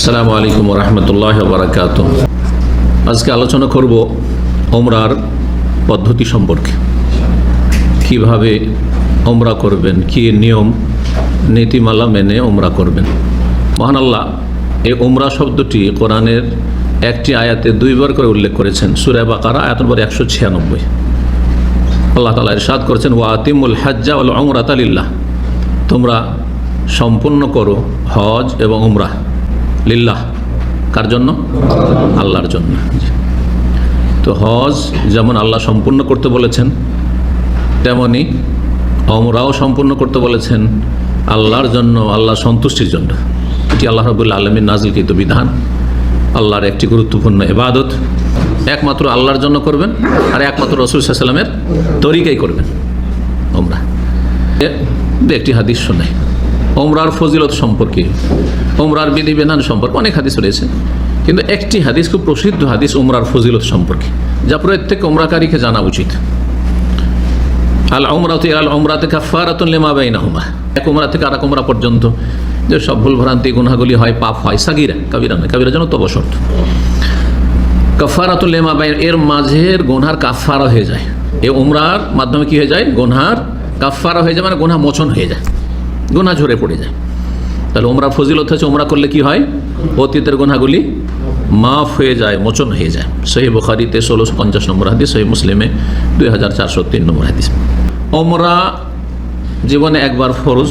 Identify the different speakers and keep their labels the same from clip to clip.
Speaker 1: আসসালামু আলাইকুম রহমতুল্লাহ বারাকাত আজকে আলোচনা করব ওমরার পদ্ধতি সম্পর্কে। কীভাবে ওমরা করবেন, কি নিয়ম, নীতিমালা মেনে ওমরা করবেন। মহান আল্লাহ এই ওমরা শব্দটি কোরআনের একটি আয়াতে দুইবার করে উল্লেখ করেছেন। সুরে বাকারা, আয়াত নম্বর একশো ছিয়ানব্বই। আল্লাহ তালা ইরশাদ করেছেন, ওয়া আতিমুল হাজ্জা উল ওমরাত আলিল্লাহ তোমরা সম্পূর্ণ করো হজ এবং উমরা। লিল্লাহ। কার জন্য? আল্লাহর জন্য। তো হজ যেমন আল্লাহ সম্পূর্ণ করতে বলেছেন, তেমনি অমরাও সম্পূর্ণ করতে বলেছেন, আল্লাহর জন্য, আল্লাহ সন্তুষ্টির জন্য। এটি আল্লাহ রবুল্লা আলমীর নাজিলকৃত বিধান। আল্লাহর একটি গুরুত্বপূর্ণ এবাদত একমাত্র আল্লাহর জন্য করবেন আর একমাত্র রসুল সাল্লামের তরিকাই করবেন। ওমরা। এ- একটি হাদিস শোনাই। ওমরার ফজিলত সম্পর্কে ওমরার বিধিবিধান সম্পর্কে অনেক হাদিস রয়েছে। কিন্তু একটি হাদিস খুব প্রসিদ্ধ হাদিস ওমরার ফজিলত সম্পর্কে, যা প্রত্যেক ওমরাকারীকে জানা উচিত। আল ওমরাতে আল ওমরাতে কাফারাতুন লেমা বাইনাহুমা। এক ওমরা থেকে আর ওমরা পর্যন্ত যে সব ভুল ভ্রান্তি, গুনাহগুলি হয়, পাপ হয়, সাগিরা, কাবিরা নয়, কাবিরা যেন তব শর্ত। বাইন, এর মাঝের গোনহার কাফারা হয়ে যায়। এ ওমরার মাধ্যমে কি হয়ে যায়? গোনহার কাফারা হয়ে যায় মানে গোনা মোচন হয়ে যায়। গোনা ঝরে পড়ে যায়। তাহলে ওমরা ফজিলত হচ্ছে ওমরা করলে কি হয়? অতীতের গোনাগুলি মাফ হয়ে যায়, মোচন হয়ে যায়। সহি বুখারিতে ষোলোশো পঞ্চাশ নম্বর হাদিস, সহি মুসলিমে দুই হাজার চারশো তিন নম্বর হাদিস। ওমরা জীবনে একবার ফরজ,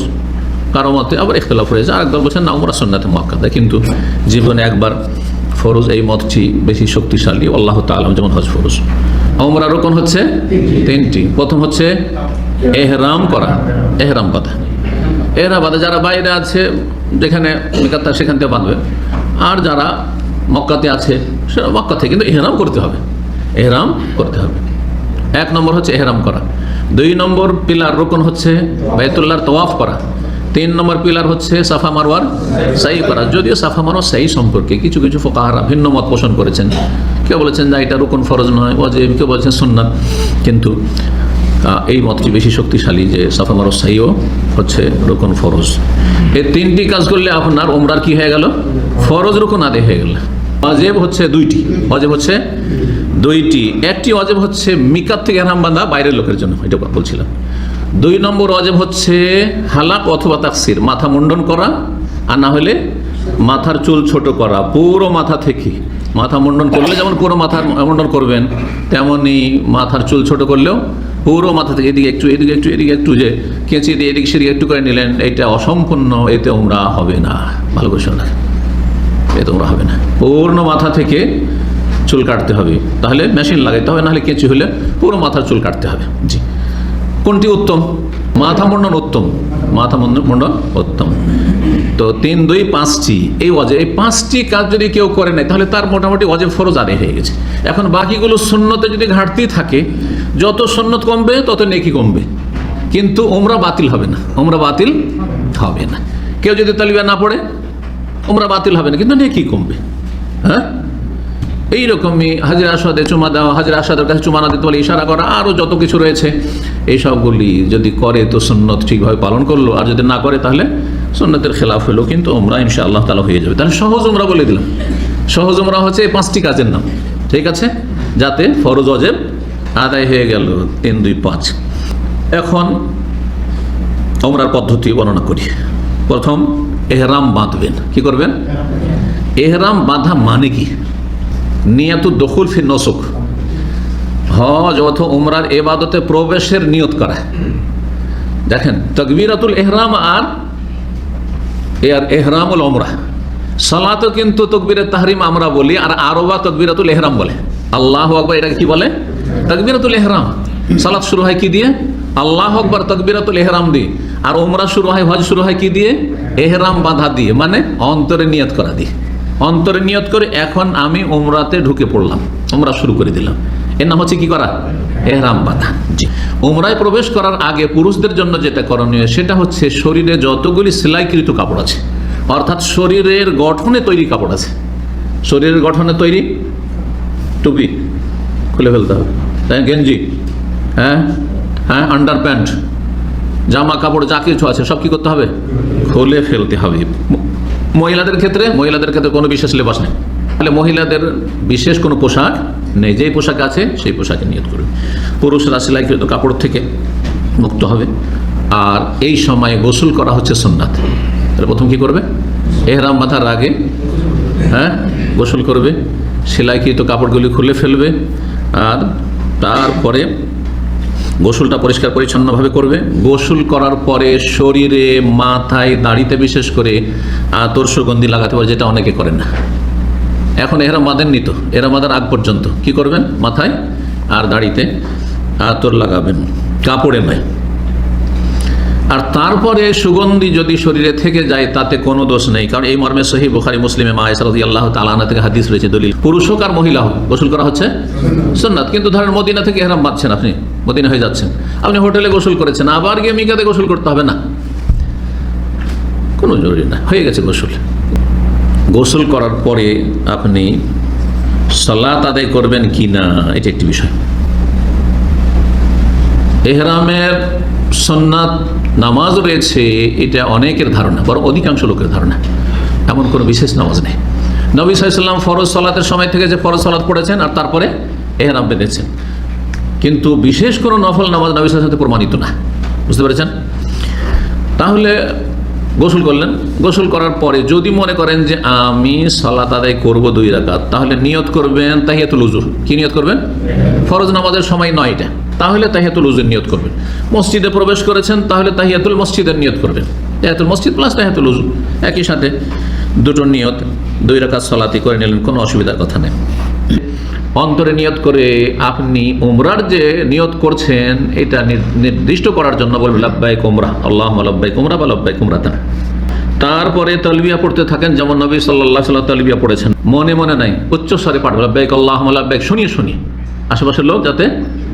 Speaker 1: কারও মতে আবার ইখতলাফ হয়েছে আর একবার বলছেন, না ওমরা সন্ন্যাতে মক্কাতে কিন্তু জীবনে একবার ফরজ, এই মতটি বেশি শক্তিশালী। আল্লাহ তালাম যেমন হজ ফরজ। ওমরা রোকন হচ্ছে তিনটি। প্রথম হচ্ছে এহরাম করা, এহরাম কথা এরা বাদে যারা বাইরে আছে, যেখানে মিকাত্তা সেখান থেকে বাঁধবে আর যারা মক্কাতে আছে সেটা মক্কা থেকে কিন্তু এহরাম করতে হবে। এহরাম করতে হবে। এক নম্বর হচ্ছে এহরাম করা। দুই নম্বর পিলার রোকন হচ্ছে বাইতুল্লাহর তোয়াফ করা। তিন নম্বর পিলার হচ্ছে সাফা মারওয়ার সাই করা। যদিও সাফা মারওয়ার সাই সম্পর্কে কিছু কিছু ফোকাহারা ভিন্ন মত পোষণ করেছেন। কেউ বলেছেন যে এটা রোকন ফরজ নয়, ওয়াজিব। কেউ বলেছেন সুন্নাত। কিন্তু এই মতটি বেশি শক্তিশালী যে সাফা মারো সাইও হচ্ছে রোকন ফরজ। এই তিনটি কাজ করলে আপনার ওমরার কি হয়ে গেল? ফরজ রোকন আদে হয়ে গেল। অজেব হচ্ছে দুইটি। অজেব হচ্ছে দুইটি। একটি অজেব হচ্ছে মিকাত থেকে এরাম বাঁধা বাইরের লোকের জন্য, এটা বলছিলাম। দুই নম্বর অজেব হচ্ছে হালাক অথবা তাকসির, মাথা মুন্ডন করা আর না হলে মাথার চুল ছোট করা, পুরো মাথা থেকে। মাথা মুন্ডন করলে যেমন পুরো মাথার মুন্ডন করবেন, তেমনি মাথার চুল ছোট করলেও পুরো মাথা থেকে এদিকে একটু এদিকে একটু এদিকে একটু যে কেঁচি দিয়ে এদিকে সেদিকে একটু করে নিলেন, এটা অসম্পূর্ণ, এতে ওমরা হবে না। ভালো করে শোনা এতে ওমরা হবে না। পূর্ণ মাথা থেকে চুল কাটতে হবে। তাহলে মেশিন লাগাইতে হবে, নাহলে কেঁচি হলে পুরো মাথার চুল কাটতে হবে। জি। কোনটি উত্তম? মাথা মুন্ডন উত্তম মাথা মুন্ডন উত্তম। তো তিন, দুই, পাঁচটি, এই অজে এই পাঁচটি কাজ যদি কেউ করে নেয়, তাহলে তার মোটামুটি অজেব ফরজ আদায় হয়ে গেছে। এখন বাকিগুলো সুন্নতে যদি ঘাটতি থাকে, যত সুন্নত কমবে, তত নেকি কমবে। কিন্তু ওমরা বাতিল হবে না ওমরা বাতিল হবে না। কেউ যদি তালিবা না পড়ে ওমরা বাতিল হবে না, কিন্তু নেকি কমবে। হ্যাঁ? এইরকমই হাজির আসাদে চুমা দেওয়া হাজির আসাদের কাছে চুমা না দিতে বলে ইশারা করা আরও যত কিছু রয়েছে এই সবগুলি যদি করে তো সুন্নত ঠিকভাবে পালন করল, আর যদি না করে তাহলে সুন্নতের খেলাফ হলো, কিন্তু ওমরা ইনশা আল্লাহ তালা হয়ে যাবে। তাহলে সহজ ওমরা বলে দিলাম। সহজ ওমরা হচ্ছে এই পাঁচটি কাজের নাম। ঠিক আছে? যাতে ফরজ অজেব আদায় হয়ে গেল তিন, দুই, পাঁচ। এখন ওমরার পদ্ধতি বর্ণনা করি। প্রথম, এহরাম বাঁধবেন। কি করবেন? এহরাম বাঁধা মানে কি? নিয়াতু দখুল ফি নসুক। হজ অথ উমরার এবাদতে প্রবেশের নিয়ত করা। দেখেন, তকবিরাতুল এহরাম আর এর এহরামুল ওমরা সালাতও কিন্তু তকবিরের তাহরিম আমরা বলি, আর আরবা তকবিরাতুল এহরাম বলে। আল্লাহ আকবর, এটা কি বলে? তকবিরাতুল এহরাম। সালাত শুরু হয় কি দিয়ে? আল্লাহ আকবর, তকবিরাতুল এহরাম দিয়ে। আর ওমরা শুরু হয়, হজ শুরু হয় কি দিয়ে? এহরাম বাঁধা দিয়ে মানে অন্তরে নিয়ত করা দিয়ে। অন্তরে নিয়ত করে এখন আমি ওমরাতে ঢুকে পড়লাম। ওমরা শুরু করে দিলাম। এর নাম হচ্ছে কি করা? এহরাম বাঁধা। জি। ওমরায় প্রবেশ করার আগে পুরুষদের জন্য যেটা করণীয়, সেটা হচ্ছে শরীরে যতগুলি সেলাইকৃত কাপড় আছে, অর্থাৎ শরীরের গঠনে তৈরি কাপড় আছে। শরীরের গঠনে তৈরি? টুপি। খুলে ফেলতে হবে। তাই গেঞ্জি। হ্যাঁ হ্যাঁ আন্ডার প্যান্ট জামা কাপড় যা কিছু আছে, সব কি করতে হবে? খুলে ফেলতে হবে। মহিলাদের ক্ষেত্রে মহিলাদের ক্ষেত্রে কোনো বিশেষ লেবাস নেই। তাহলে মহিলাদের বিশেষ কোনো পোশাক নেই। যেই পোশাক আছে, সেই পোশাকে নিয়ত করবে পুরুষরা সেলাইকৃত কাপড় থেকে মুক্ত হবে। আর এই সময়ে গোসল করা হচ্ছে সোননাথ তাহলে প্রথম কি করবে? এহরাম মাথার আগে হ্যাঁ গোসল করবে। সেলাইকৃত কাপড়গুলি খুলে ফেলবে। আর তারপরে গোসলটা পরিষ্কার পরিচ্ছন্নভাবে করবে। গোসল করার পরে শরীরে, মাথায়, দাড়িতে বিশেষ করে আতর সুগন্ধি লাগাতে পারে, যেটা অনেকে করেন না। এখন এরা মাদেননি তো এরা মাদার আগ পর্যন্ত। কি করবেন? মাথায় আর দাড়িতে আতর লাগাবেন, কাপড়ে নয় আর তারপরে সুগন্ধি যদি শরীরে থেকে যায়, তাতে কোনো দোষ নেই। কারণ এই মর্মে সহি বোখারি, মুসলিমে মায়াসরদি আল্লাহ তালানা থেকে হাদিস রয়েছে, দলিল। পুরুষ হোক আর মহিলা হোক, গোসল করা হচ্ছে সুন্নাত। কিন্তু ধরেন মদিনা থেকে এহরাম বাঁধছেন আপনি। মদিনা হয়ে যাচ্ছেন আপনি হোটেলে গোসল করেছেন, আবার গিয়ে মিকাতে গোসল করতে হবে না? কোনো জরুরি না, হয়ে গেছে গোসল। গোসল করার পরে আপনি সালাত আদায় করবেন কি না, এটা একটি বিষয়। এহরামের সন্ন্যাত নামাজ রয়েছে, এটা অনেকের ধারণা, বরং অধিকাংশ লোকের ধারণা। এমন কোনো বিশেষ নামাজ নেই। নবী সাল্লাম ফরজ সালাতের সময় থেকে যে ফরজ সালাত পড়েছেন আর তারপরে এহরাম বেঁধেছেন। কিন্তু বিশেষ কোনো নফল নামাজ নবী সাথে প্রমাণিত না। বুঝতে পেরেছেন? তাহলে গোসল করলেন। গোসল করার পরে যদি মনে করেন যে আমি সালাত আদায় করব দুই রাকাত, তাহলে নিয়ত করবেন তাহিয়াতুল উজুর। কি নিয়ত করবেন? ফরজ নামাজের সময় নয় এটা। তাহলে তাহিয়াতুল উজুর নিয়ত করবেন। মসজিদে প্রবেশ করেছেন, তাহলে তাহিয়াতুল মসজিদের নিয়ত করবেন। তাহিয়াতুল মসজিদ প্লাস তাহিয়াতুল উজু একই সাথে দুটো নিয়ত, দুই রাকাত সালাতি করে নিলেন, কোনো অসুবিধার কথা নেই। অন্তরে নিয়ত করে আপনি উমরার যে নিয়ত করছেন, এটা নির- নির্দিষ্ট করার জন্য বলবেন লাব্বাই কোমরা আল্লাহ লাব্বাই কুমরা বা লব্বাই কুমরা তা তারপরে তলবিয়া পড়তে থাকেন, যেমন নবী সাল্লাহ সাল্লাহ তলবিয়া পড়েছেন। মনে মনে নাই উচ্চ স্বরে পাঠ, লাব্বাইক আল্লাহ লাব্বাইক শুনিয়ে শুনিয়ে। আশেপাশের লোক যাতে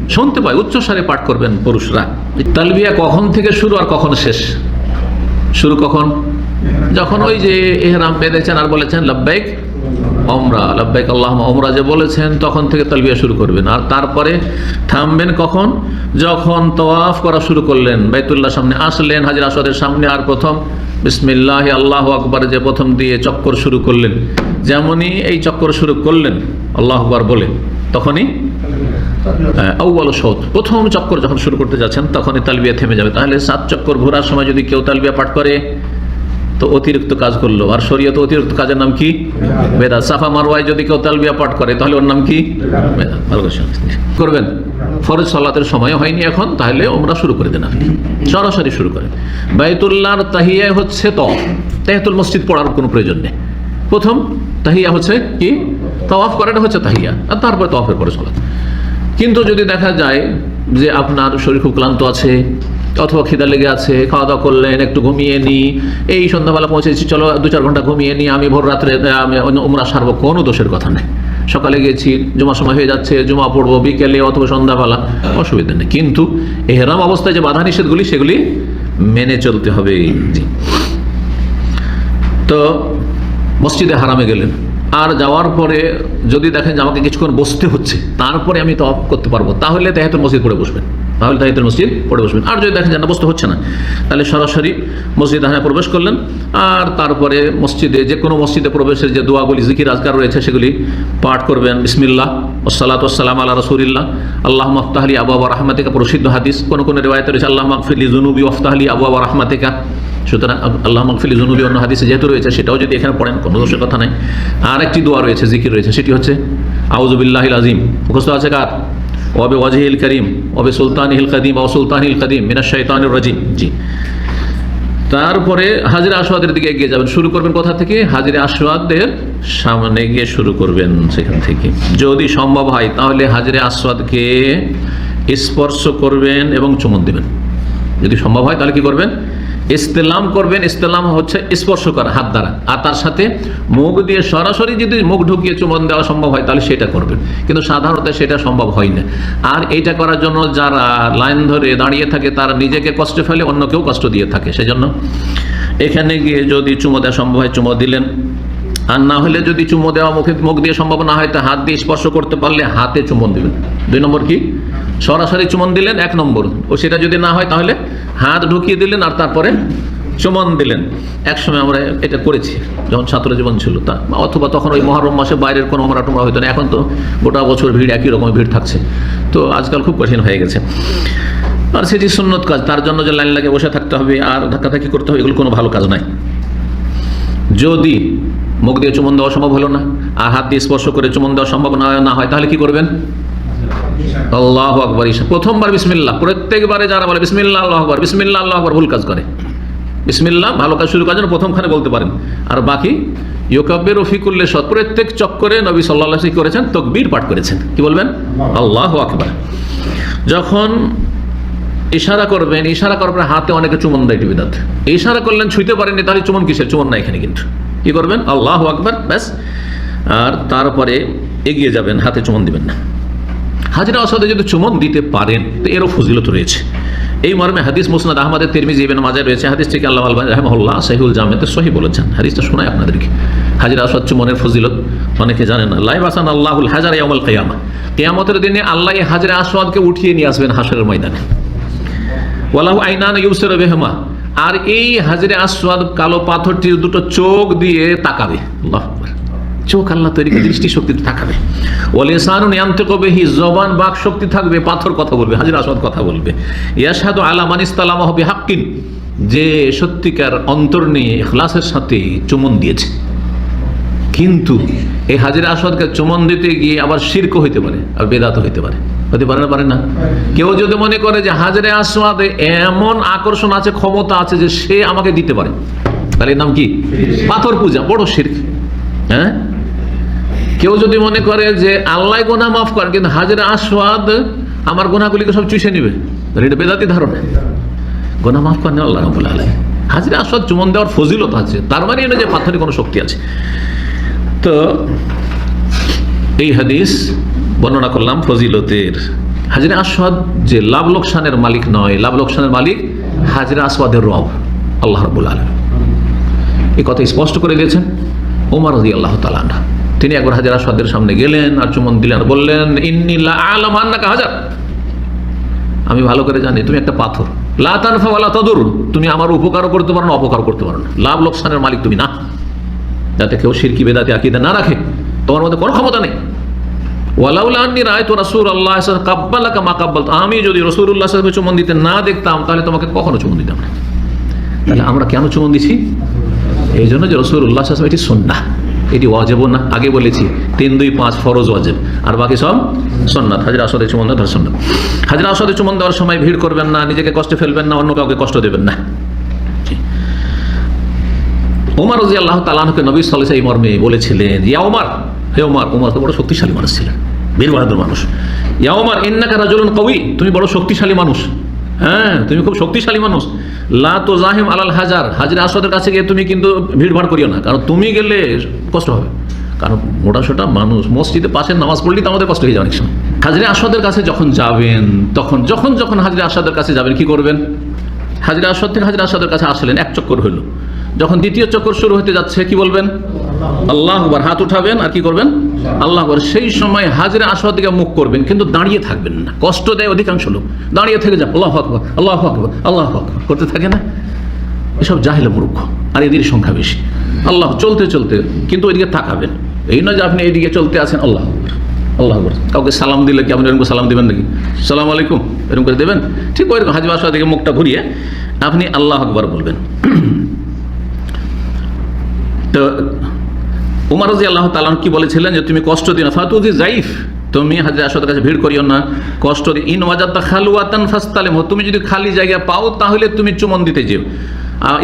Speaker 1: শুনতে পায় উচ্চ স্বরে পাঠ করবেন পুরুষরা। তালবিয়া কখন থেকে শুরু আর কখন শেষ? শুরু কখন? যখন ওই যে এহরাম বেঁধেছেন আর বলেছেন, লাব্বাইক অমরা আল্লাহ অমরা যে বলেছেন, তখন থেকে তালবিয়া শুরু করবেন। আর তারপরে থামবেন কখন? যখন তওয়াফ করা শুরু করলেন, বাইতুল্লাহ সামনে আসলেন, হাজির সামনে, আর প্রথম বিসমিল্লাহ আল্লাহ আকবর যে প্রথম দিয়ে চক্কর শুরু করলেন, যেমনই এই চক্কর শুরু করলেন, আল্লাহ আকবর বলে, তখনই আউ্বাল সৌদ প্রথম চক্কর যখন শুরু করতে যাচ্ছেন, তখনই তালবিয়া থেমে যাবে। তাহলে সাত চক্কর ঘোরার সময় যদি কেউ তালবিয়া পাঠ করে তো অতিরিক্ত কাজ করল। আর শরীয়ত অতিরিক্ত কাজের নাম কি? বেদা সাফা মারওয়ায় যদি কেউ তালবিয়া পাঠ করে তাহলে ওর নাম কি? বেদা। করবেন? ফরজ সালাতের সময় হয়নি এখন তাহলে ওমরা শুরু করে দেন আপনি। সরাসরি শুরু করেন। বাইতুল্লাহর তাহিয়া হচ্ছে ত। তাহিয়াতুল মসজিদ পড়ার কোনো প্রয়োজন নেই। প্রথম তাহিয়া হচ্ছে কি? তওয়াফ করাটা হচ্ছে তাহিয়া আর তারপরে তওয়াফের পরে সালাত। কিন্তু যদি দেখা যায় যে আপনার শরীর খুব ক্লান্ত আছে অথবা খিদা লেগে আছে খাওয়া দাওয়া করলেন, একটু ঘুমিয়ে নিই এই সন্ধ্যাবেলা পৌঁছেছি, চলো দু চার ঘণ্টা ঘুমিয়ে নিই আমি ভোর রাত্রে আমি উমরা সারবো, কোনো দোষের কথা নেই। সকালে গেছি জুমা সময় হয়ে যাচ্ছে, জুমা পড়ব, বিকেলে অথবা সন্ধ্যাবেলা। অসুবিধা নেই। কিন্তু এহরাম অবস্থায় যে বাধা নিষেধগুলি, সেগুলি মেনে চলতে হবে। তো, মসজিদে হারামে গেলেন। আর যাওয়ার পরে যদি দেখেন যে আমাকে কিছুক্ষণ বসতে হচ্ছে, তারপরে আমি তফ করতে পারব। তাহলে তাহিয়াতুল মসজিদ পড়ে বসবেন। তাহলে তাহিয়াতুল মসজিদ পড়ে বসবেন। আর যদি দেখেন যে না, বসতে হচ্ছে না, তাহলে সরাসরি মসজিদ হানে প্রবেশ করলেন। আর তারপরে মসজিদে, যে কোনো মসজিদে প্রবেশের যে দোয়াগুলি, জিকির, আজকার রয়েছে, সেগুলি পাঠ করবেন। বিসমিল্লাহ ওসালাত ওসালাম আল্লাহ রসুলিল্লাহ। আল্লাহ মফতাহলি আবু আবা রহমাতিকা, প্রসিদ্ধ হাদিস। কোনো কোনো রেওয়ায়তে রয়েছে আল্লাহ মকফিলি জুনুবি ওফতাহলি আবু আবা রহমাতিকা। সুতরাং আল্লাহ মকফিলি জুনুবি অন্য হাদিসে যেহেতু রয়েছে, সেটাও যদি এখানে পড়েন, কোনো দোষের কথা নাই। আর একটি দোয়া রয়েছে, জিকির রয়েছে, সেটি হচ্ছে আউজুবিল্লাহিল আজিম মুখস্থ আছে কার? ওবে ওয়াজহিল করিম ওবে সুলতানিহিল কদিম ও সুলতানিল কদিম মিনা শৈতানুর রাজিম। জি। তারপরে হাজিরা আসওয়াদের দিকে এগিয়ে যাবেন। শুরু করবেন কোথা থেকে? হাজিরা আসওয়াদের সামনে গিয়ে শুরু করবেন সেখান থেকে। যদি সম্ভব হয়, তাহলে হাজিরা আসওয়াদকে স্পর্শ করবেন এবং চুমন দেবেন। যদি সম্ভব হয়, তাহলে কি করবেন? ইস্তেলাম করবেন ইস্তেলাম হচ্ছে স্পর্শ করা হাত দ্বারা। আর তার সাথে মুখ দিয়ে সরাসরি যদি মুখ ঢুকিয়ে চুমন দেওয়া সম্ভব হয়, তাহলে সেটা করবেন। কিন্তু সাধারণত সেটা সম্ভব হয় না। আর এইটা করার জন্য যারা লাইন ধরে দাঁড়িয়ে থাকে, তারা নিজেকে কষ্ট ফেলে অন্যকেও কষ্ট দিয়ে থাকে। সেজন্য এখানে গিয়ে যদি চুমো দেওয়া সম্ভব হয় চুমো দিলেন। আর না হলে যদি চুমো দেওয়া মুখে মুখ দিয়ে সম্ভব না হয়, তো হাত দিয়ে স্পর্শ করতে পারলে হাতে চুমন দিবেন। দুই নম্বর কি? সরাসরি চুমন দিলেন, এক নম্বর। ও সেটা যদি না হয়, তাহলে হাত ঢুকিয়ে দিলেন আর তারপরে চুমন দিলেন। একসময় আমরা এটা করেছি, যখন ছাত্র জীবন ছিল তা। অথবা তখন ওই মহরম মাসে বাইরের কোনো আমরা টুমরা হইতো না, এখন তো গোটা বছর ভিড়, একই রকম ভিড় থাকছে। তো আজকাল খুব কঠিন হয়ে গেছে। আর সেটি সুন্নত কাজ, তার জন্য যে লাইন লাগে বসে থাকতে হবে আর ধাক্কাধাক্কি করতে হবে, এগুলো কোনো ভালো কাজ নাই। যদি মুখ দিয়ে চুমন দেওয়া সম্ভব হলো না, আর হাত দিয়ে স্পর্শ করে চুমন দেওয়া সম্ভব না হয়, তাহলে কি করবেন? আল্লাহ আকবর প্রথমবার বিসমিল্লাহ, প্রত্যেকবারে যারা বলে বিসমিল্লাহ, আল্লাহ আকবর, বিসমিল্লাহ, আল্লাহ আকবর, ভুল কাজ করে। বিসমিল্লাহ, ভালো কাজ, শুরু প্রথমখানে বলতে পারেন। আর বাকি রফিকুল্লে সৎ প্রত্যেক চক্করে নবী সাল্লাহ করেছেন, তকবীর পাঠ করেছেন। কি বলবেন? আল্লাহ আকবর। যখন ইশারা করবেন, ইশারা করার হাতে অনেকে চুমন দেয় টিভিদাত ইশারা করলেন ছুঁতে পারেননি, তাহলে চুমন কিসের? চুমন না এখানে কিন্তু। কি করবেন? আল্লাহ আকবর, ব্যাস। আর তারপরে এগিয়ে যাবেন, হাতে চুমন দিবেন না। হাজিরা আসাদে যদি চুমন দিতে পারেন, তো এরও ফজিলত রয়েছে। এই মর্মে হাদিস মুসনাদ আহমদের তিরমিজি ইবেন মাজায় রয়েছে। হাদিস থেকে আল্লাহ আলবান রহমল্লাহ সাহিউল জামেতে সহি বলেছেন। হাদিসটা শোনায় আপনাদেরকে। হাজিরা আসাদ চুমনের ফজিলত অনেকে জানেন না। লাইভ আসান আল্লাহুল হাজার ইয়ামল কেয়ামা। কেয়ামতের দিনে আল্লাহ হাজিরা আসাদকে উঠিয়ে নিয়ে আসবেন হাসরের ময়দানে। ওয়ালাহু আইনান ইউসের বেহমা। আর এই হাজিরে আসওয়াদ কালো পাথরটির দুটো চোখ দিয়ে তাকাবে। চোখ আল্লাহ তৈরি দৃষ্টি শক্তি তাকাবে। ওয়ালিসানু নিয়ন্ত্রক বেহি, জবান, বাক শক্তি থাকবে, পাথর কথা বলবে, হাজির আসওয়াদ কথা বলবে। ইয়াশহাদু আলা মানিস্তালাম হবে হাক্কিন যে সত্যিকার অন্তর নিয়ে ইখলাসের সাথে চুমন দিয়েছে। কিন্তু এই হাজিরা আসাদকে চুমন দিতে গিয়ে আবার শির্ক হইতে পারে, আর বেদাত হইতে পারে। হতে পারে না। পারে না কেউ যদি মনে করে যে হাজিরে আসওয়াদে এমন আকর্ষণ আছে ক্ষমতা আছে যে সে আমাকে দিতে পারে তাহলে নাম কি? পাথর পূজা বড় শির্ক। হ্যাঁ? কেউ যদি মনে করে যে আল্লাহ গোনা মাফ করেন কিন্তু হাজিরা আসওয়াদ আমার গোনাগুলিকে সব চুষে নিবে এটা বেদাতি ধারণা। গোনা মাফ করেন আল্লাহ রাবুল আলাই হাজিরা আসওয়াদ চুমন দেওয়ার ফজিলত আছে তার মানে এটা যে পাথরে কোনো শক্তি আছে। তো এই হাদিস বর্ণনা করলাম ফজিলতের। হাজিরা আসওয়াদ যে লাভ লোকসানের মালিক নয়, লাভ লোকসানের মালিক হাজিরা আসওয়াদের রব, আল্লাহ রবুল আলম এই কথা স্পষ্ট করে দিয়েছেন ওমর রাজি আল্লাহ তালান তিনি একবার হাজির আসওয়াদের সামনে গেলেন আর চুমন দিলেন বললেন ইন্নিল্লা আলম আন্নাকা হাজার। আমি ভালো করে জানি, তুমি একটা পাথর। লা তানফা ওয়ালা তাদুর। তুমি আমার উপকারও করতে পারো না অপকার করতে পারো না। লাভ লোকসানের মালিক তুমি না। যাতে কেউ শিরকি বেদাতে, আকিদা না রাখে। তোমার মধ্যে কোনো ক্ষমতা নেই। ওয়ালাউলা আন্নি রায় তো রাসুল আল্লাহ কাব্বালাকা মা কাব্বাল আমি যদি রসুল্লাহ সাহেব চুমন দিতে না দেখতাম, তাহলে তোমাকে কখনো চুমন দিতাম না। তাহলে আমরা কেন চুমন দিছি? এই জন্য যে রসুল্লাহ সাহেব এটি সন্না এটি ওয়াজেব না। আগে বলেছি, তিন, দুই, পাঁচ, ফরজ ওয়াজেব। আর বাকি সব সন্ন্যাত হাজির আসাদে চুমন দেওয়ার সন্ন্যাত হাজির আসাদে চুমন দেওয়ার সময় ভিড় করবেন না, নিজেকে কষ্টে ফেলবেন না, অন্য কাউকে কষ্ট দেবেন না। ওমর রাজি আল্লাহ তালাহকে নবী সাল্লাহ এই মর্মে বলেছিলেন, ইয়া ওমর হে ওমর ওমর তো বড় শক্তিশালী মানুষ ছিলেন বীর বাহাদুর মানুষ। ইয়া ওমর, ইন্নাকা রাজুলুন কবি তুমি বড় শক্তিশালী মানুষ। হ্যাঁ তুমি খুব শক্তিশালী মানুষ। লা তো জাহিম আলাল হাজার, হাজির আসাদের কাছে গিয়ে তুমি কিন্তু ভিড় ভাড় করিও না, কারণ তুমি গেলে কষ্ট হবে। কারণ মোটা সোটা মানুষ, মসজিদে পাশে নামাজ পড়লেই তো আমাদের কষ্ট হয়ে যায় অনেক সময়। হাজিরে আসাদের কাছে যখন যাবেন, তখন, যখন যখন হাজিরে আসাদের কাছে যাবেন, কি করবেন? হাজিরা আসাদ থেকে হাজিরা আসাদের কাছে আসলেন, এক চক্কর হইল। যখন দ্বিতীয় চক্কর শুরু হতে যাচ্ছে, কি বলবেন? আল্লাহ হাত উঠাবেন আর কি করবেন? আল্লাহ সেই সময় হাজিরা আসাদ দিকে মুখ করবেন, কিন্তু দাঁড়িয়ে থাকবেন না। কষ্ট দেয় অধিকাংশ লোক। দাঁড়িয়ে থেকে যান, আল্লাহ আকবর আল্লাহ আকবর আল্লাহ আকবর। করতে থাকে না? এসব জাহিল মূর্খ, আর এদের সংখ্যা বেশি। আল্লাহ চলতে চলতে কিন্তু ওইদিকে তাকাবেন। এই নয় যে আপনি এইদিকে চলতে আছেন, আল্লাহ আল্লাহ কাউকে সালাম দিলে কি আপনি এরকম সালাম দেবেন নাকি? সালাম আলাইকুম, এরকম করে দেবেন? ঠিক ওইরকম হাজির আসাদ দিকে মুখটা ঘুরিয়ে আপনি আল্লাহ আকবর বলবেন। তো উমার রাজি আল্লাহ তালন কি বলেছিলেন যে তুমি কষ্ট দিও না। ফাতুজি জাইফ তুমি হাজির আসাদের কাছে ভিড় করিও না। কষ্ট দিও ইন ওয়াজাত্তা খালুয়াতান ফাস্তালেম তুমি যদি খালি জায়গা পাও, তাহলে তুমি চুমন দিতে যেও।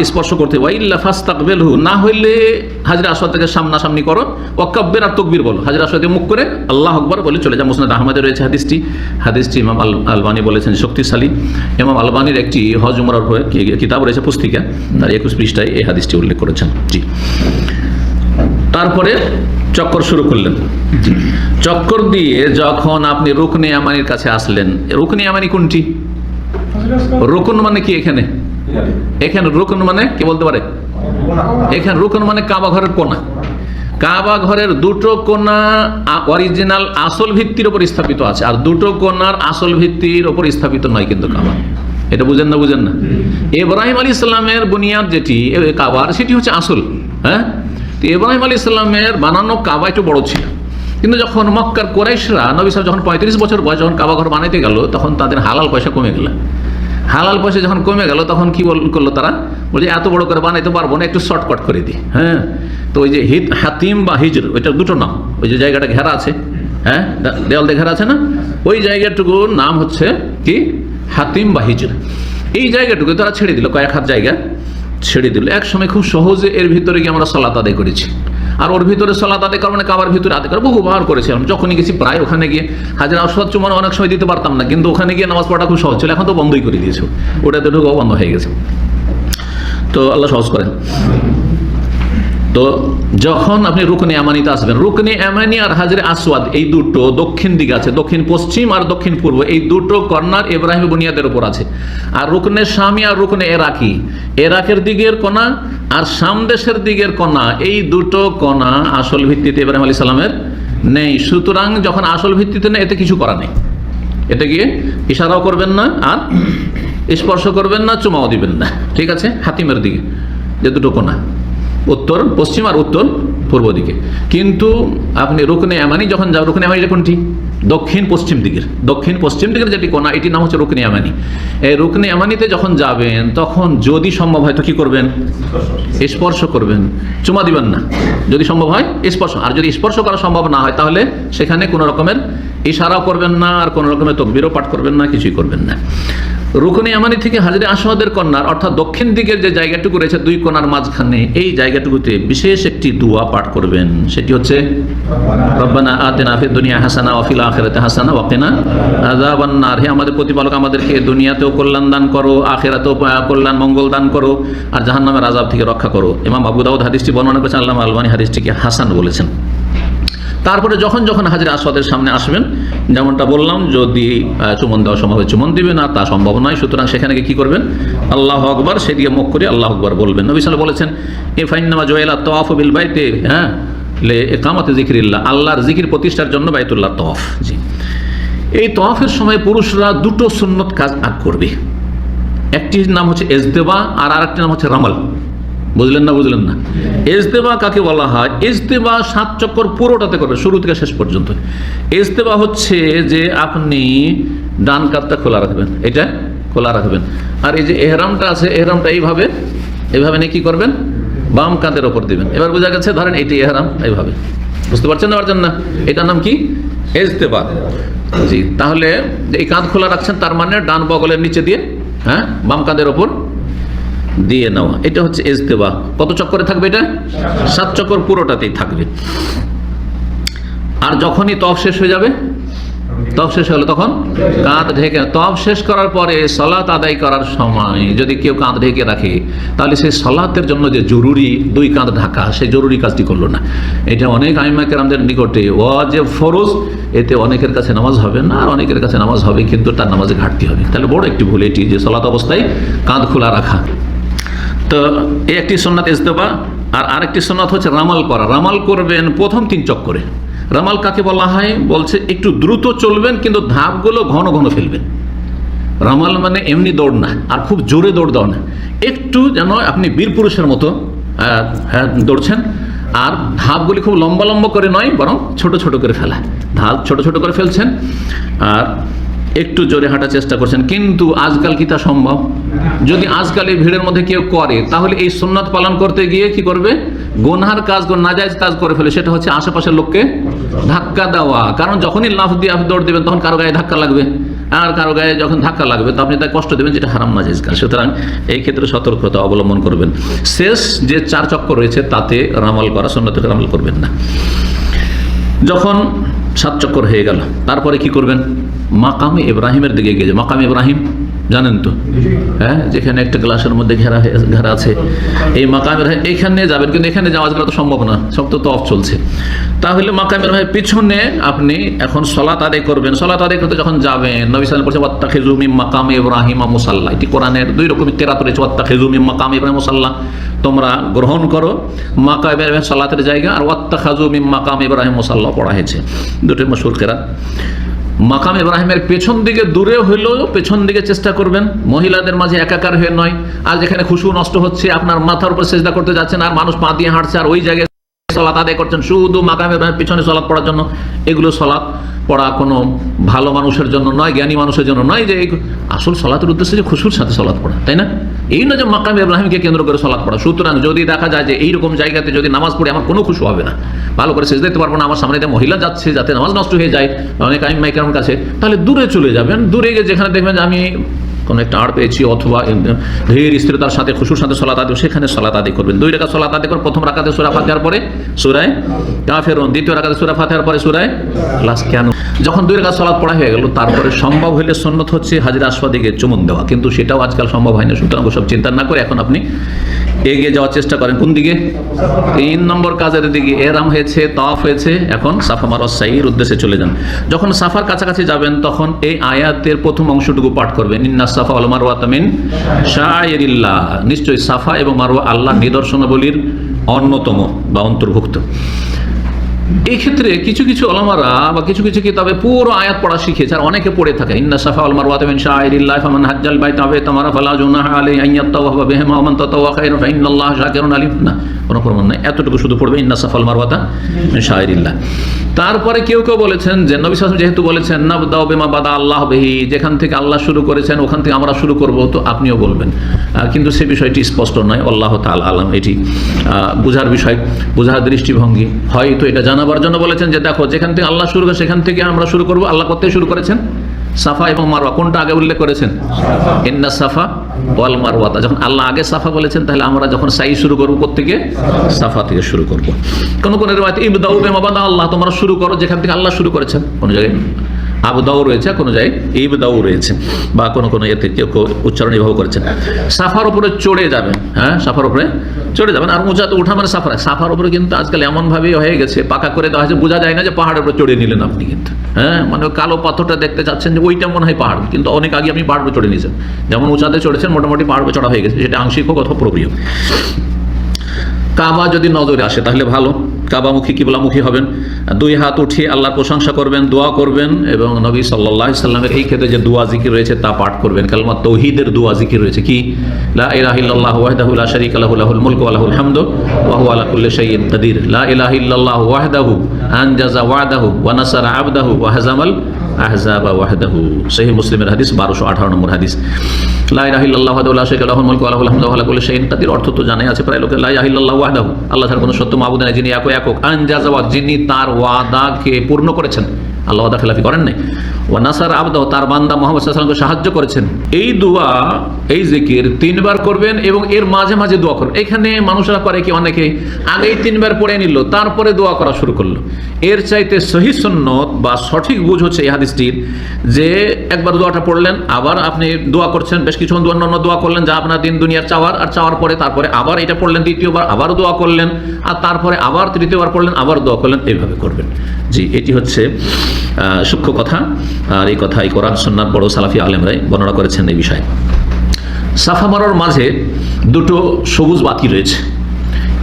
Speaker 1: স্পর্শ করতে ওয়াইল্লা ফাস্তাক বেলহু না হইলে হাজির আসওয়াদ থেকে সামনাসামনি করো। ওয়াক্কাব্বের আর তকবির বলো। হাজির আসওয়াদে মুখ করে আল্লাহ আকবর বলে চলে যা মুসনাদ আহমদে রয়েছে হাদিসটি। হাদিসটি ইমাম আল আলবানি বলেছেন, শক্তিশালী। ইমাম আলবানির একটি হজ উমরার কিতাব রয়েছে, পুস্তিকা। তার একুশ পৃষ্ঠায় এই হাদিসটি উল্লেখ করেছেন। জি। তারপরে চক্কর শুরু করলেন। চক্কর দিয়ে যখন আপনি রুকনে আমানির কাছে আসলেন রুকনে আমানি কোনটি? রুকুন মানে কি এখানে? এখানে রুকুন মানে কি বলতে পারে? এখানে রুকুন মানে কাবা ঘরের কোনা। কাবা ঘরের দুটো কোনা অরিজিনাল আসল ভিত্তির উপর স্থাপিত আছে আর দুটো কোনার আসল ভিত্তির উপর স্থাপিত নয় কিন্তু কাবা। এটা বুঝেন না বুঝেন না। ইব্রাহিম আলী ইসলামের বুনিয়াদ যেটি কাবার সেটি হচ্ছে আসল হ্যাঁ? তো ইব্রাহিম আলী ইসলামের বানানো কাবা একটু বড় ছিল। কিন্তু যখন মক্কার কোরাইশরা নবী সাহেব যখন পঁয়ত্রিশ বছর বয়স যখন কাবা ঘর বানাইতে গেল, তখন তাদের হালাল পয়সা কমে গেল। হালাল পয়সা যখন কমে গেল, তখন কি বল করল তারা? বলছে, এত বড় করে বানাইতে পারব না, একটু শর্টকাট করে দিই। হ্যাঁ? তো ওই যে হিত হাতিম বা হিজর, ওইটা দুটো নাম। ওই যে জায়গাটা ঘেরা আছে। হ্যাঁ? দেওয়াল দিয়ে ঘেরা আছে না? ওই জায়গাটুকুর নাম হচ্ছে কি? হাতিম বা হিজর। এই জায়গাটুকু তারা ছেড়ে দিল, কয়েক হাত জায়গা। ছেড়ে দিল। এক সময় খুব সহজে এর ভিতরে গিয়ে আমরা সলাত আদায় করেছি। আর ওর ভিতরে সলাত আদায় করার মানে কাবার ভিতরে আদায় করে বহুবার করেছিলাম। যখনই গেছি প্রায় ওখানে গিয়ে হাজার আসাদ চুমান অনেক সময় দিতে পারতাম না, কিন্তু ওখানে গিয়ে নামাজ পড়া খুব সহজ ছিল। এখন তো বন্ধই করে দিয়েছে। ওটাতে ঢুকাও বন্ধ হয়ে গেছে। তো আল্লাহ সহজ করেন। তো যখন আপনি রুকনে আমানিতে আসবেন, রুকনে আমানি আর হাজরে আসওয়াদ, এই দুটো দক্ষিণ দিকে আছে, দক্ষিণ পশ্চিম আর দক্ষিণ পূর্ব, এই দুটো কর্নার ইব্রাহিম বুনিয়াদের উপর আছে। আর রুকনে স্বামী আর রুকনে এরাকি, এরাকের দিকের কণা আর সামদেশের দিকের কণা, এই দুটো কণা আসল ভিত্তিতে ইব্রাহিম আলী সালামের নেই। সুতরাং যখন আসল ভিত্তিতে নেই, এতে কিছু করা নেই। এটা গিয়ে ইশারাও করবেন না আর স্পর্শ করবেন না, চুমাও দিবেন না। ঠিক আছে? হাতিমের দিকে, যে দুটো কোনা উত্তর, পশ্চিম আর উত্তর পূর্ব দিকে। কিন্তু আপনি রুকনে এমানি যখন যাও রুকনে এমানি কোনটি দক্ষিণ পশ্চিম দিকের, দক্ষিণ পশ্চিম দিকের যেটি কোনা, এটির নাম হচ্ছে রুকনে আমানি। এই রুকনে এমানিতে যখন যাবেন, তখন যদি সম্ভব হয় তো কি করবেন? স্পর্শ করবেন। চুমা দিবেন না। যদি সম্ভব হয়, স্পর্শ। আর যদি স্পর্শ করা সম্ভব না হয়, তাহলে সেখানে কোনো রকমের ইশারাও করবেন না, আর কোনো রকমের তকবিরও পাঠ করবেন না, কিছুই করবেন না। রুকনি আমানি থেকে হাজরে আসওয়াদের কন্যার, অর্থাৎ দক্ষিণ দিকের যে জায়গাটুকু রয়েছে, দুই কোণার মাঝখানে, এই জায়গাটুকুতে বিশেষ একটি দোয়া পাঠ করবেন। সেটি হচ্ছে, রব্বানা আতেনা ফিদ দুনিয়া হাসানা ওয়াফিল আখিরাতে হাসানা, ওয়াকিনা। আযাবান নার হে আমাদের প্রতিপালক, আমাদেরকে দুনিয়াতেও কল্যাণ দান করো, আখেরাতেও কল্যাণ, মঙ্গল দান করো, আর জাহান্নামের আযাব থেকে রক্ষা করো। ইমাম আবু দাউদ হাদিসটি বর্ণনা করেছেন, আল্লামা আলবানী হাদিসটিকে হাসান বলেছেন। তারপরে যখন যখন হাজির আসওয়াদের সামনে আসবেন, যেমনটা বললাম, যদি চুমন দেওয়া সম্ভব হয়, চুমন দিবেন আর তা সম্ভব নয়। সুতরাং সেখানে কি করবেন? আল্লাহ আকবর, সেদিকে মুখ করে আল্লাহ আকবর বলবেন। নবী সাল বলেছেন, এ ফাইনামা জয়েলা তওয়াফ বিল বাইতে হ্যাঁ? একামতে জিকিরিল্লাহ আল্লাহর জিকির প্রতিষ্ঠার জন্য বাইতুল্লাহ তওয়াফ। জি। এই তফের সময় পুরুষরা দুটো সুন্নত কাজ আগ করবে। একটির নাম হচ্ছে এজদেবা আর আরেকটির নাম হচ্ছে রামাল। বুঝলেন না বুঝলেন না? এজতেবা কাকে বলা হয়? এজতেবা সাত চক্কর পুরোটাতে করবে শুরু থেকে শেষ পর্যন্ত। এজতেবা হচ্ছে যে আপনি ডান কাতটা খোলা রাখবেন এটা খোলা রাখবেন। আর এই যে এহরামটা আছে এহরামটা এইভাবে এভাবে নিয়ে কি করবেন? বাম কাঁধের ওপর দিবেন। এবার বোঝা গেছে ধরেন এটি এহরাম এইভাবে। বুঝতে পারছেন না পারছেন না? এটার নাম কি? এজতেবা জি তাহলে এই কাঁধ খোলা রাখছেন তার মানে ডান বগলের নিচে দিয়ে হ্যাঁ বাম কাঁধের ওপর দিয়ে নেওয়া। এটা হচ্ছে এজতেবা কত চক্করে থাকবে এটা? সাত চক্কর পুরোটাতেই থাকবে। আর যখনই তফ শেষ হয়ে যাবে তফ শেষ হলো তখন? কাঁধ ঢেকে তফ শেষ করার পরে সলাত আদায় করার সময়, যদি কেউ কাঁধ ঢেকে রাখে, তাহলে সেই সলাতের জন্য যে জরুরি দুই কাঁধ ঢাকা, সেই জরুরি কাজটি করল না। এটা অনেক আইমাকের আমাদের নিকটে ও যে ফরজ, এতে অনেকের কাছে নামাজ হবে না, আর অনেকের কাছে নামাজ হবে, কিন্তু তার নামাজে ঘাটতি হবে। তাহলে বড় একটি ভুল এটি যে সলাত অবস্থায় কাঁধ খোলা রাখা। তো এই একটি সন্ন্যত ইস্তেফা আর আরেকটি সন্ন্যত হচ্ছে রামাল করা রামাল করবেন প্রথম তিন চক্করে। রামাল কাকে বলা হয়? বলছে একটু দ্রুত চলবেন কিন্তু ধাপগুলো ঘন ঘন ফেলবেন। রামাল মানে এমনি দৌড় না আর খুব জোরে দৌড় দাও না। একটু যেন আপনি বীর পুরুষের মতো হ্যাঁ, দৌড়ছেন আর ধাপগুলি খুব লম্বা লম্বা করে নয় বরং ছোট ছোট করে ফেলা। ধাপ ছোট ছোট করে ফেলছেন আর একটু জোরে হাঁটার চেষ্টা করছেন। কিন্তু আজকাল কি তা সম্ভব? যদি আজকাল এই ভিড়ের মধ্যে কেউ করে, তাহলে এই সুন্নাত পালন করতে গিয়ে কি করবে? গোনহার কাজ নাজাইজ কাজ করে ফেলে। সেটা হচ্ছে আশেপাশের লোককে ধাক্কা দেওয়া। কারণ যখনই লাফ দিয়ে আপনি দৌড় দেবেন, তখন কারও গায়ে ধাক্কা লাগবে। আর কারও গায়ে যখন ধাক্কা লাগবে, তো আপনি তাকে কষ্ট দেবেন যেটা হারাম নাজাইজ কাজ। সুতরাং এই ক্ষেত্রে সতর্কতা অবলম্বন করবেন। শেষ যে চার চক্কর রয়েছে, তাতে রামাল করা সন্ন্যত রামাল করবেন না। যখন সাত চক্কর হয়ে গেল। তারপরে কি করবেন? মাকামে ইব্রাহিমের দিকে গিয়ে মাকাম ইব্রাহিম জানেন তো? হ্যাঁ? যেখানে একটা গ্লাসের মধ্যে ঘেরা ঘেরা আছে। এই মাকাম ইব্রাহিম এখানে যাবেন, কিন্তু এখানে যাওয়া আজকাল তো সম্ভব না। সব তো তফ চলছে। তাহলে মাকাম ইব্রাহিমের পিছনে আপনি এখন সলাত আদায় করবেন। সলাত আদায় করতে যখন যাবেন, নবী সাল বলছে ওয়াত্তা খেজুমি মাকাম ইব্রাহিম মুসাল্লাহ এটি কোরআনের দুই রকমের তেরাত রয়েছে ওয়াত্তা খেজুমি মাকাম ইব্রাহিম মুসাল্লাহ তোমরা গ্রহণ করো। মাকাম ইব্রাহিম সালাতের জায়গা, আর ওয়াত্তা খাজুমি মাকাম ইব্রাহিম মুসাল্লাহ পড়া হয়েছে। দুটোই মশুর কেরাত। মাকাম ইব্রাহিমের পেছন দিকে দূরে হইলেও পেছন দিকে চেষ্টা করবেন। মহিলাদের মাঝে একাকার হয়ে নয়। আর যেখানে খুশু নষ্ট হচ্ছে, আপনার মাথার উপর চেষ্টা করতে যাচ্ছেন আর মানুষ পা দিয়ে হাঁটছে আর ওই জায়গায় সলাত আদায় করছেন। শুধু মাকাম পিছনে সলাৎ পড়ার জন্য। এগুলো সলাৎ পড়া কোনো ভালো মানুষের জন্য নয়, জ্ঞানী মানুষের জন্য নয় যে আসল সলাতের উদ্দেশ্যে যে খুশুর সাথে সলাৎ পড়া, তাই না? এই না যে মাকাম ইব্রাহিমকে কেন্দ্র করে সলাৎ পড়া। সুতরাং যদি দেখা যায় যে এইরকম জায়গাতে যদি নামাজ পড়ে আমার কোনো খুশু হবে না, ভালো করে শেষ দিতে পারব না, আমার সামনে দিয়ে মহিলা যাচ্ছে যাতে নামাজ নষ্ট হয়ে যায়, অনেক আইন মাইকার কাছে, তাহলে দূরে চলে যাবেন। দূরে গিয়ে যেখানে দেখবেন যে আমি কোনো একটা আড় পেয়েছি, অথবা ধীর স্থিরতার সাথে খুশুর সাথে সলাত আদি সেখানে সলাত আদি করবেন। দুই রেখা সলাত আদি করে প্রথম রাখাতে সুরা ফাতেহার পরে সুরায় কাফেরুন, দ্বিতীয় রাখাতে সুরা ফাতেহার পরে সুরায় লাস কেন? যখন দুই রেখা সলাত পড়া হয়ে গেল, তারপরে সম্ভব হইলে সন্ন্যত হচ্ছে হাজির আসবাদিকে চুমুন দেওয়া। কিন্তু সেটাও আজকাল সম্ভব হয় না সুতরাং সব চিন্তা না করে এখন আপনি এগিয়ে যাওয়ার চেষ্টা করেন। কোন দিকে? তিন নম্বর কাজের দিকে। এরাম হয়েছে তফ হয়েছে, এখন সাফা মারস সাইর উদ্দেশ্যে চলে যান। যখন সাফার কাছাকাছি যাবেন, তখন এই আয়াতের প্রথম অংশটুকু পাঠ করবেন। ইন্না সাফা আল মারওয়া তামিন নিশ্চয়ই সাফা এবং মারওয়া আল্লাহ নিদর্শনাবলীর অন্যতম বা অন্তর্ভুক্ত। এই ক্ষেত্রে কিছু কিছু আলমারা বা কিছু কিছু কিতাবে পুরো আয়াত পড়া শিখেছে আর অনেকে পড়ে থাকে। ইন্না সাফা আল মারওয়া তামিন শাহরিল্লাহ ফামান হাজ্জাল বাইত আবে তামারা ফালা জুনাহ আলাই আইয়াত্তাওয়া বিহিমা ওয়া মান তাতাওয়া খায়রুন ফা ইন্নাল্লাহ শাকিরুন আলিম। না, কোনো প্রমাণ নাই। এতটুকু শুধু পড়বে, ইন্না সাফা সাফাল মারওয়াতা শাহরিল্লাহ তারপরে কেউ কেউ বলেছেন যে, নবী যেহেতু বলেছেন না দাও বেমা বাদা আল্লাহ বেহি যেখান থেকে আল্লাহ শুরু করেছেন, ওখান থেকে আমরা শুরু করব, তো আপনিও বলবেন। কিন্তু সে বিষয়টি স্পষ্ট নয়, আল্লাহ তাল আলম এটি। বোঝার বিষয়, বোঝার দৃষ্টিভঙ্গি। হয়তো এটা জানাবার জন্য বলেছেন যে, দেখো, যেখান থেকে আল্লাহ শুরু সেখান থেকে আমরা শুরু করব, আল্লাহ করতে শুরু করেছেন। সাফা এবং মারওয়া, কোনটা আগে উল্লেখ করেছেন? ইন্না সাফা ওয়াল মারওয়াতা যখন আল্লাহ আগে সাফা বলেছেন, তাহলে আমরা যখন সাই শুরু করব কোথেকে সাফা থেকে শুরু করব। কোনো কোনো রেওয়ায় ইবদাউ বেমাবাদা আল্লাহ, তোমরা শুরু করো, যেখান থেকে আল্লাহ শুরু করেছেন। কোনো জায়গায় আবদাও রয়েছে, কোনো জায়গায় ইবদাও রয়েছে, বা কোনো কোনো এতে কেউ কেউ উচ্চারণ এভাবে করেছেন। সাফার উপরে চড়ে যাবেন হ্যাঁ সাফার উপরে চড়ে যাবেন। আর উঁচাতে উঠা মানে সাফার। সাফার উপরে কিন্তু আজকাল এমনভাবে হয়ে গেছে, পাকা করে দেওয়া হয়েছে, বোঝা যায় না যে পাহাড়ের উপরে চড়ে নিলেন আপনি কিন্তু হ্যাঁ মানে কালো পাথরটা দেখতে চাচ্ছেন যে ওইটা মনে হয় পাহাড়, কিন্তু অনেক আগে আপনি পাহাড় চড়ে নিয়েছেন। যেমন উঁচাতে চড়েছেন, মোটামুটি পাহাড় চড়া হয়ে গেছে, সেটা আংশিক হোক অথবা প্রবীয় কাবা যদি নজরে আসে তাহলে ভালো। কাবামুখী কিবলামুখী হবেন। দুই হাত উঠিয়ে আল্লাহর প্রশংসা করবেন, দোয়া করবেন এবং নবী সাল্লাহ সাল্লামের এই ক্ষেত্রে যে দোয়া জিকির রয়েছে তা পাঠ করবেন। কালমা তৌহিদের দোয়া জিকির রয়েছে কি? লা ইলাহিল্লাহ ওয়াহদাহু লা শারীকা লাহু, লাহুল মুলকু ওয়া লাহুল হামদু ওয়া হুয়া আলা কুল্লি শাইইন কাদির লা ইলাহা ইল্লাল্লাহ ওয়াহদাহু আনজাজা ওয়াদাহু ওয়া নাসারা আবদাহু ওয়া হাজামাল আহজাবা ওয়াহদাহু। সেই মুসলিমের হাদিস 1218 নম্বর হাদিস। লাই রাহিল্লাহ শাইইন। কাদির অর্থ তো জানাই আছে, প্রায় লোকে লাই আহিল্লাহ ওয়াহদাহু। আল্লাহ তার কোনো সত্য মাবুদ নেই, যিনি একক একক। আনজাজা ওয়া যিনি তার ওয়াদাকে পূর্ণ করেছেন। আল্লাহ ওয়াদা খেলাফি করেন নাই। ওয়া নাসার আবদাহ তার বান্দা মোহাম্মদ সাল্লামকে সাহায্য করেছেন। এই দোয়া, এই জিকির তিনবার করবেন এবং এর মাঝে মাঝে দোয়া করবেন এখানে মানুষরা করে কি? অনেকে আগেই তিনবার পড়ে নিল, তারপরে দোয়া করা শুরু করল। এর চাইতে সহি সুন্নত বা সঠিক বুঝ হচ্ছে এই হাদিসটির যে একবার দোয়াটা পড়লেন, আবার আপনি দোয়া করছেন, বেশ কিছু অন্য দোয়া করলেন যা আপনার দিন দুনিয়ার চাওয়ার, আর চাওয়ার পরে তারপরে আবার এটা পড়লেন, দ্বিতীয়বার আবার দোয়া করলেন, আর তারপরে আবার তৃতীয়বার পড়লেন, আবার দোয়া করলেন এইভাবে করবেন। জি, এটি হচ্ছে সূক্ষ্ম কথা। আর এই কথাই কোরআন সন্ন্যার বড় সালাফি আলেমরাই বর্ণনা করেছেন এই বিষয়ে। সাফা মারার মাঝে দুটো সবুজ বাতি রয়েছে।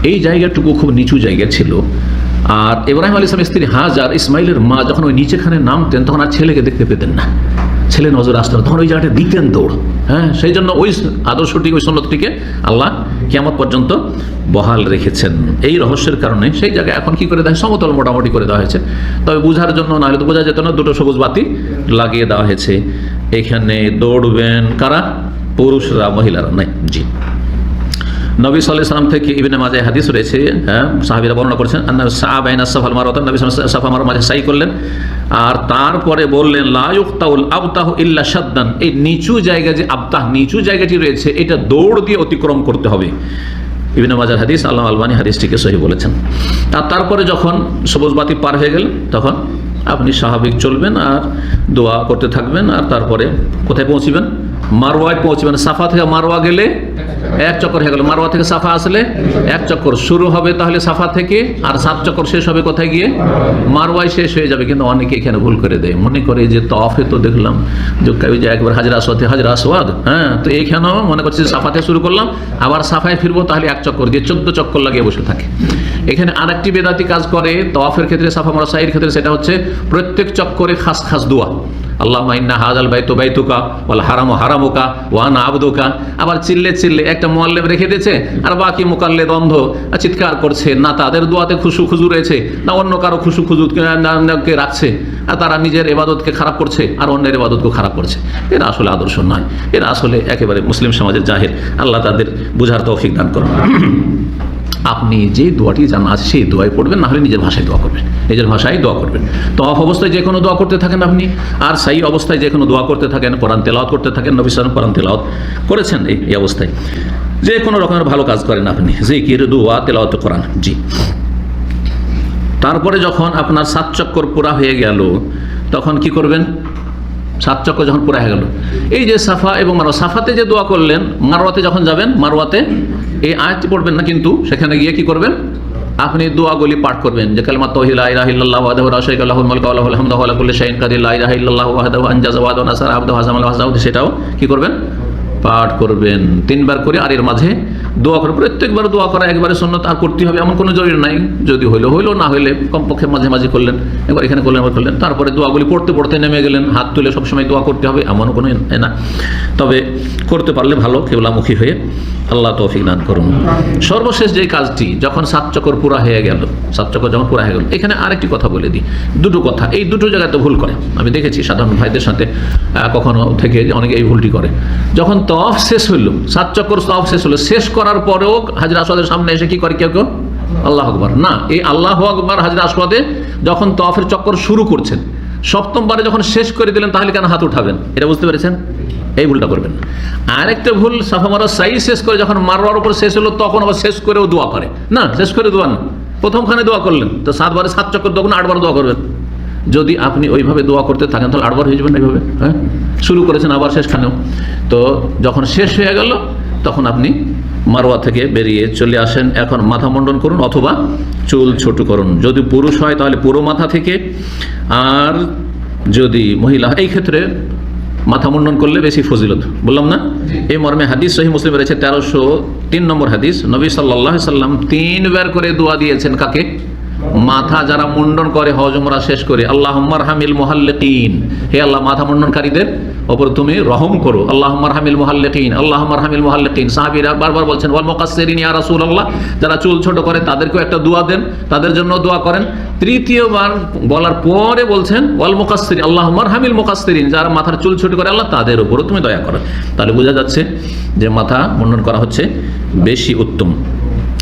Speaker 1: এই জায়গাটুকু খুব নিচু জায়গা ছিল। আর ইব্রাহিম আলী ইসলাম স্ত্রী হাজার, ইসমাইলের মা যখন ওই নিচেখানে নামতেন, তখন আর ছেলেকে দেখতে পেতেন না। ছেলে নজর আসতো তখন ওই জায়গাটা দিতেন দৌড়। হ্যাঁ সেই জন্য ওই আদর্শটি ওই সন্ন্যতটিকে আল্লাহ কেমন পর্যন্ত বহাল রেখেছেন। এই রহস্যের কারণে সেই জায়গায় এখন কি করে দেয়? সমতল মোটামুটি করে দেওয়া হয়েছে। তবে বোঝার জন্য না হলে তো বোঝা যেত না, দুটো সবুজ বাতি লাগিয়ে দেওয়া হয়েছে। এখানে দৌড়বেন কারা? পুরুষরা, মহিলারা। নাই, জি। নবী সাল্লাহ সাল্লাম থেকে ইবিনে মাঝে হাদিস রয়েছে হ্যাঁ সাহাবিরা বর্ণনা করেছেন সাহাবাইনা সাফাল মারতান নবী সাফা মারার মাঝে সাই করলেন। আর তারপরে বললেন, লা ইউক্তাউল আবতাহ ইল্লা শাদ্দান, এই নিচু জায়গা যে আবতাহ, নিচু জায়গাটি রয়েছে, এটা দৌড় দিয়ে অতিক্রম করতে হবে। ইবিনে মাজার হাদিস, আল্লাহ আলবানী হাদিসটিকে সহি বলেছেন। আর তারপরে যখন সবুজ বাতি পার হয়ে গেল, তখন আপনি স্বাভাবিক চলবেন আর দোয়া করতে থাকবেন আর তারপরে কোথায় পৌঁছিবেন? মারোয়ায় পৌঁছবেন সাফা থেকে মারোয়া গেলে এক চক্কর হয়ে গেল। মারোয়া থেকে সাফা আসলে এক চক্কর। শুরু হবে তাহলে সাফা থেকে আর সাত চক্কর শেষ হবে কোথায় গিয়ে? মারোয়ায় শেষ হয়ে যাবে। কিন্তু অনেকে এখানে ভুল করে দেয়। মনে করে যে তফে তো দেখলাম। যে একবার হাজরা আসওয়াতে হাজরা আসওয়াদ হ্যাঁ? তো এইখানেও মনে করছে যে সাফা থেকে শুরু করলাম। আবার সাফায় ফিরবো তাহলে এক চক্কর দিয়ে চোদ্দ চক্কর লাগিয়ে বসে থাকে। এখানে আরেকটি বেদাতি কাজ করে, তওয়াফের ক্ষেত্রে, সাফা মারা সাইয়ের ক্ষেত্রে, সেটা হচ্ছে প্রত্যেক চক্করে খাস খাস দোয়া। আল্লাহ মাইন্না হাজাল বাইতু বাইতুকা ওয়াল হারামু হারামুকা ওয়ান আবদুকা। আবার চিল্লে চিল্লে একটা মোয়াল্লেম রেখে দিয়েছে, আর বাকি মোকাল্লে দ্বন্দ্ব চিৎকার করছে, না তাদের দোয়াতে খুশু খুজু রয়েছে, না অন্য কারও খুশু খুজু কে রাখছে, আর তারা নিজের এবাদতকে খারাপ করছে, আর অন্যের এবাদতকে খারাপ করছে। এরা আসলে আদর্শ নয় এরা আসলে একেবারে মুসলিম সমাজের জাহের। আল্লাহ তাদের বুঝার তৌফিক দান করুন। আপনি যে দোয়াটি জানা আছে সেই দোয়াই পড়বেন না হলে নিজের ভাষায় দোয়া করবেন। নিজের ভাষায় দোয়া করবেন। তো অফ অবস্থায় যে কোনো দোয়া করতে থাকেন আপনি, আর সেই অবস্থায় যে কোনো দোয়া করতে থাকেন, কোরআন তেলাওয়াত করতে থাকেন, নবী সালাম কোরআন তেলাওয়াত করেছেন এই এই অবস্থায়। যে কোনো রকমের ভালো কাজ করেন আপনি, জিকির, দোয়া, তেলাওয়াত, কোরআন, জি। তারপরে যখন আপনার সাত চক্কর পুরা হয়ে গেল, তখন কি করবেন? সাত চক্কর যখন পুরা হয়ে গেল এই যে সাফা এবং মারোয়া সাফাতে যে দোয়া করলেন মারোয়াতে যখন যাবেন মারোয়াতে এই আয়াতটি পড়বেন না কিন্তু সেখানে গিয়ে কি করবেন আপনি দোয়াগুলি পাঠ করবেন যে কালমা তহিদ লা ইলাহা ইল্লাল্লাহু ওয়াহদাহু লা শারীকা লাহু মুলকু ওয়া লাহুল হামদু ওয়া লা কুল্লি শাইইন কাদির লা ইলাহা ইল্লাল্লাহু ওয়াহদাহু আনজাযা ওয়াদাহু নাসারা আবদাহু হাযামাল হাযাহু সেটাও কি করবেন পাঠ করবেন তিনবার করে আর এর মাঝে দোয়া করে, প্রত্যেকবার দোয়া করা, একবারে শূন্য আর করতে হবে, এমন কোনো জরুরি নাই। যদি হইল হইল, না হইলে কমপক্ষে মাঝে মাঝে করলেন, একবার এখানে করলেন, একবার করলেন। তারপরে দোয়াগুলি পড়তে পড়তে নেমে গেলেন, হাত তুলে সবসময় দোয়া করতে হবে, এমনও কোনো না। তবে করতে পারলে ভালো, কেবলামুখী হয়ে। আল্লাহ তৌফিক দান করুন। সর্বশেষ যে কাজটি, যখন সাত চক্কর পুরা হয়ে গেল, সাত চক্কর যখন পুরা হয়ে গেল, এখানে আরেকটি কথা বলে দিই। দুটো কথা, এই দুটো জায়গায় তো ভুল করে। আমি দেখেছি সাধারণ ভাইদের সাথে কখনো থেকে অনেকে এই ভুলটি করে। যখন তফ শেষ হইল, সাত চক্কর তফ শেষ হলো, শেষ করার পরেও হাজরা আসওয়াদের সামনে এসে কি করে কেউ কেউ? আল্লাহ আকবর। না, এই আল্লাহ আকবর হাজরা আসওয়াদে যখন তফের চক্কর শুরু করছেন, সপ্তমবারে যখন শেষ করে দিলেন, তাহলে কেন হাত উঠাবেন? এটা বুঝতে পেরেছেন? এই ভুলটা করবেন না। আরেকটা ভুল সাফা মারা সাই শেষ করে যখন মারোয়ার উপর শেষ হলো, তখন আবার শেষ করেও দোয়া করে না, শেষ করে দোয়া না। প্রথমখানে দোয়া করলেন, তো সাতবারে সাত চক্কর তখন আটবার দোয়া করবেন। যদি আপনি ওইভাবে দোয়া করতে থাকেন, তাহলে আটবার হয়ে যাবেন এইভাবে হ্যাঁ? শুরু করেছেন আবার শেষখানেও। তো যখন শেষ হয়ে গেল, তখন আপনি মারোয়া থেকে বেরিয়ে চলে আসেন। এখন মাথা মুন্ডন করুন অথবা চুল ছোট করুন। যদি পুরুষ হয়, তাহলে পুরো মাথা থেকে। আর যদি মহিলা এই ক্ষেত্রে মাথা মুন্ডন করলে বেশি ফজিলত। বললাম না? এই মর্মে হাদিস সহি মুসলিম রয়েছে তেরোশো তিন নম্বর হাদিস। নবী সাল্লাহ সাল্লাম তিনবার করে দোয়া দিয়েছেন কাকে? মাথা যারা মুন্ডন করে হজমরা শেষ করে আল্লাহ হামিল মোহাল্লিন হে আল্লাহ মাথা মুন্ডনকারীদের ওপর তুমি রহম করো। আল্লাহ হামিল মোহাল্লিন আল্লাহ হামিল মোহাল্লিন সাহাবিরা বারবার বলছেন, ওয়াল মোকাসেরিন ইয়া রাসুল আল্লাহ যারা চুল ছোট করে তাদেরকেও একটা দোয়া দেন, তাদের জন্য দোয়া করেন। তৃতীয়বার বলার পরে বলছেন, ওয়াল মোকাসেরিন আল্লাহ হামিল মোকাসেরিন যারা মাথার চুল ছোট করে, আল্লাহ তাদের উপরও তুমি দয়া করো। তাহলে বোঝা যাচ্ছে যে মাথা মুন্ডন করা হচ্ছে বেশি উত্তম।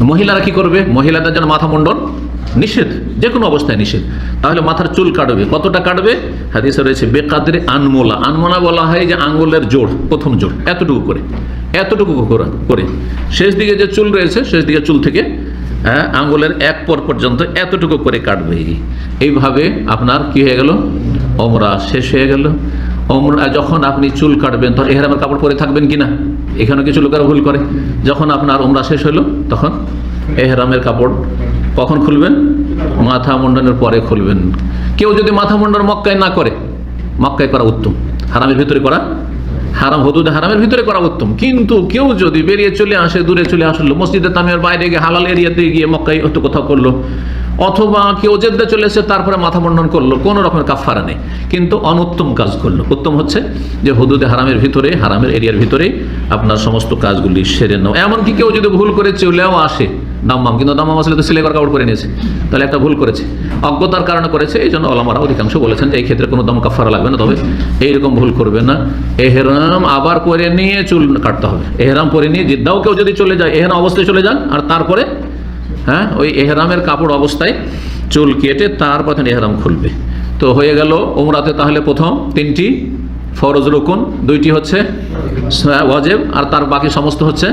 Speaker 1: মহিলারা কি করবে? মহিলাদের জন্য মাথা মুন্ডন নিষেধ যে কোনো অবস্থায় নিষেধ। তাহলে মাথার চুল কাটবে। কতটা কাটবে? হাদিসে রয়েছে, বেকাদরে আনমোলা। আনমোলা বলা হয় যে আঙ্গুলের জোড়, প্রথম জোড়, এতটুকু করে। এতটুকু করে শেষ দিকে যে চুল রয়েছে, শেষ দিকে চুল থেকে হ্যাঁ আঙ্গুলের এক পর পর্যন্ত এতটুকু করে কাটবে। এইভাবে আপনার কি হয়ে গেল? ওমরা শেষ হয়ে গেল। অমরা যখন আপনি চুল কাটবেন, তখন এহারামের কাপড় পরে থাকবেন কিনা? এখানে কিছু লোকেরা ভুল করে। যখন আপনার ওমরা শেষ হলো, তখন এহরামের কাপড় কখন খুলবেন? মাথা মুন্ডনের পরে খুলবেন। কেউ যদি মাথা মুন্ডন মক্কায় না করে, মক্কায় করা উত্তম। হারামের ভিতরে করা? হারাম, হদুদ হারামের ভিতরে করা উত্তম। কিন্তু কেউ যদি বেরিয়ে চলে আসে, দূরে চলে আসলো, মসজিদে তামিয়ার বাইরে গিয়ে হালাল এরিয়াতে গিয়ে মক্কায় হয়তো কোথাও করল অথবা কেউ জেদ্দা চলে এসে তারপরে মাথা মুন্ডন করল, কোনো রকমের কাফারা নেই। কিন্তু অনুত্তম কাজ করল। উত্তম হচ্ছে যে হদুদে হারামের ভিতরে, হারামের এরিয়ার ভিতরে আপনার সমস্ত কাজগুলি সেরে নাও। এমনকি কেউ যদি ভুল করে চলেও আসে দাম্মাম। কিন্তু দাম্মাম আসলে তো করা কাপড় করে নিয়েছে। তাহলে একটা ভুল করেছে। অজ্ঞতার কারণে করেছে, এই জন্য আলামারা অধিকাংশ বলেছেন যে এই ক্ষেত্রে কোনো দম কাফারা লাগবে না। তবে এইরকম ভুল করবে না। এহেরাম আবার করে নিয়ে চুল কাটতে হবে। এহেরাম পরে নিয়ে জিদ্দাও কেউ যদি চলে যায়, এহেরাম অবস্থায় চলে যান, আর তারপরে হ্যাঁ ওই এহরামের কাপড় অবস্থায় চুল কেটে তারপর এহরাম খুলবে। তো হয়ে গেল ওমরাতে তাহলে প্রথম তিনটি ফরজ রুকুন, দুইটি হচ্ছে ওয়াজেব। আর তার বাকি সমস্ত হচ্ছে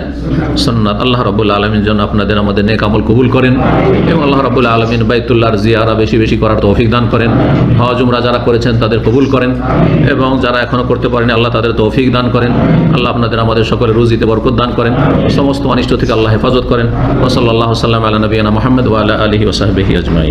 Speaker 1: সন্ন্যাত আল্লাহ রবুল্লা আলমিন জন্য আপনাদের আমাদের নেক আমল কবুল করেন এবং আল্লাহ রবুল্লা আলমিন বাইতুল্লাহর জিয়ারা বেশি বেশি করার তৌফিক দান করেন। হজ, উমরা যারা করেছেন তাদের কবুল করেন এবং যারা এখনও করতে পারেনি আল্লাহ তাদের তৌফিক দান করেন। আল্লাহ আপনাদের আমাদের সকলে রুজিতে বরকত দান করেন। সমস্ত অনিষ্ট থেকে আল্লাহ হেফাজত করেন। ওসল্লাহ সাল্লাম আল্লাহ নবীনা মোহাম্মদ ওয়ালা আলহি ওসাহবিহি আজমাই